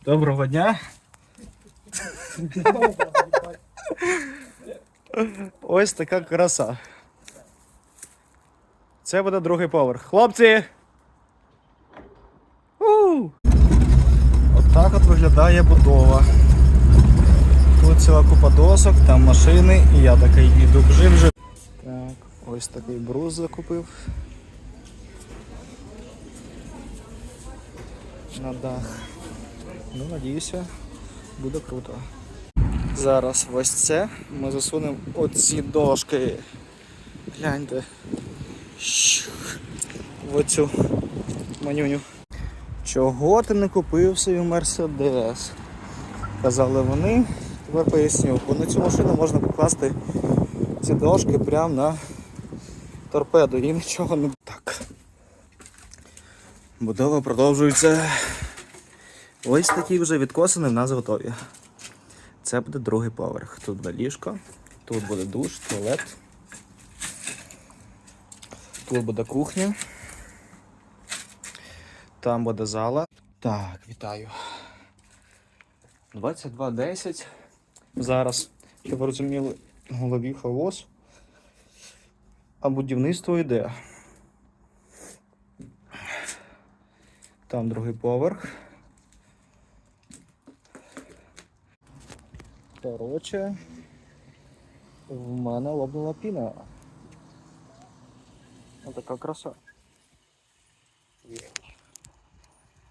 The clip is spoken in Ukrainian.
Доброго дня. Ось така краса. Це буде другий поверх. Хлопці! Отак от виглядає будова. Тут ціла купа досок, там машини, і я такий іду бжив. Так, ось такий брус закупив. На дах. Ну, надіюся, буде круто. Зараз ось це ми засунемо оці дошки. Гляньте. В оцю манюню. Чого ти не купив собі Мерседес? Казали вони. Тепер поясню, бо на цю машину можна покласти ці дошки прямо на торпеду і нічого не так. Будова продовжується. Ось такі вже відкосини в нас готові. Це буде другий поверх. Тут буде ліжко, тут буде душ, туалет. Тут буде кухня. Там буде зала. Так, вітаю. 22.10. Зараз, щоб ви розуміли, в голові хаос. А будівництво йде. Там другий поверх. Коротше, в мене лопнула піна. Отака краса.